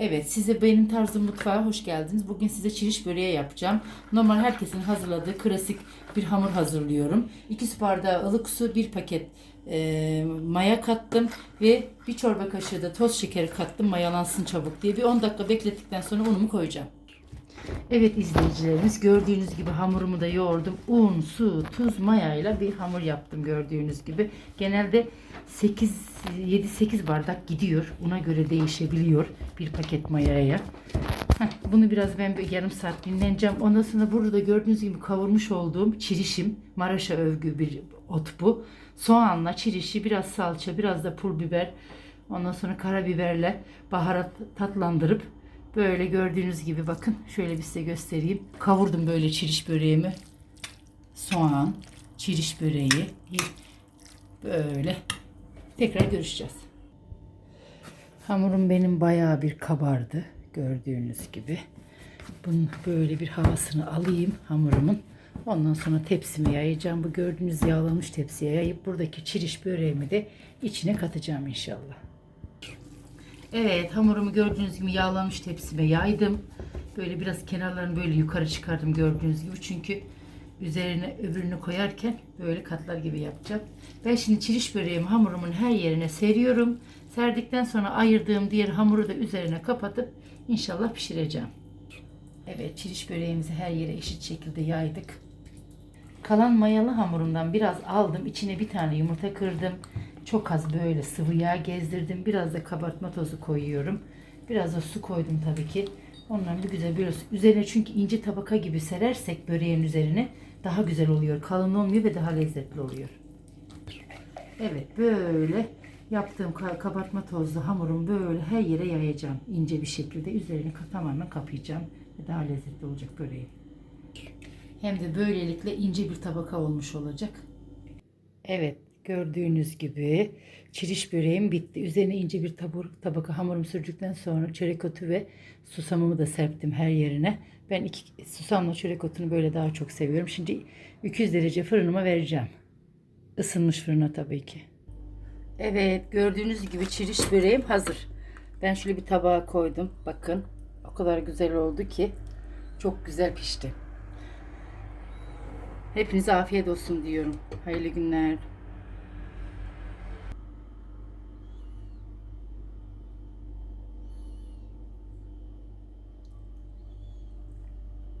Evet size benim tarzım mutfağa hoş geldiniz. Bugün size çiriş böreği yapacağım. Normal herkesin hazırladığı klasik bir hamur hazırlıyorum. 2 su bardağı ılık su, bir paket e, maya kattım ve bir çorba kaşığı da toz şekeri kattım mayalansın çabuk diye. Bir 10 dakika beklettikten sonra unumu koyacağım. Evet izleyicilerimiz gördüğünüz gibi hamurumu da yoğurdum. Un, su, tuz, mayayla bir hamur yaptım gördüğünüz gibi. Genelde 8 7-8 bardak gidiyor. Ona göre değişebiliyor bir paket mayaya. Heh, bunu biraz ben bir yarım saat dinleneceğim. Ondan sonra burada gördüğünüz gibi kavurmuş olduğum çirişim. Maraş'a övgü bir ot bu. Soğanla çirişi, biraz salça, biraz da pul biber. Ondan sonra karabiberle baharat tatlandırıp Böyle gördüğünüz gibi bakın şöyle bir size göstereyim. Kavurdum böyle çiriş böreğimi. Soğan, çiriş böreği. Böyle. Tekrar görüşeceğiz. Hamurum benim bayağı bir kabardı. Gördüğünüz gibi. Bunun böyle bir havasını alayım hamurumun. Ondan sonra tepsime yayacağım. Bu gördüğünüz yağlanmış tepsiye yayıp buradaki çiriş böreğimi de içine katacağım inşallah. Evet hamurumu gördüğünüz gibi yağlanmış tepsime yaydım. Böyle biraz kenarlarını böyle yukarı çıkardım gördüğünüz gibi. Çünkü üzerine öbürünü koyarken böyle katlar gibi yapacağım. Ben şimdi çiriş böreğimi hamurumun her yerine seriyorum. Serdikten sonra ayırdığım diğer hamuru da üzerine kapatıp inşallah pişireceğim. Evet çiriş böreğimizi her yere eşit şekilde yaydık. Kalan mayalı hamurumdan biraz aldım. İçine bir tane yumurta kırdım. Çok az böyle sıvı yağ gezdirdim. Biraz da kabartma tozu koyuyorum. Biraz da su koydum tabii ki. Ondan bir güzel böyle üzerine çünkü ince tabaka gibi serersek böreğin üzerine daha güzel oluyor. Kalın olmuyor ve daha lezzetli oluyor. Evet böyle yaptığım ka- kabartma tozlu hamurum böyle her yere yayacağım. ince bir şekilde üzerine ka- tamamen kapayacağım. Ve daha lezzetli olacak böreğim. Hem de böylelikle ince bir tabaka olmuş olacak. Evet gördüğünüz gibi çiriş böreğim bitti. Üzerine ince bir tabur, tabaka hamurum sürdükten sonra çörek otu ve susamımı da serptim her yerine. Ben iki susamla çörek otunu böyle daha çok seviyorum. Şimdi 200 derece fırınıma vereceğim. Isınmış fırına tabii ki. Evet gördüğünüz gibi çiriş böreğim hazır. Ben şöyle bir tabağa koydum. Bakın o kadar güzel oldu ki çok güzel pişti. Hepinize afiyet olsun diyorum. Hayırlı günler.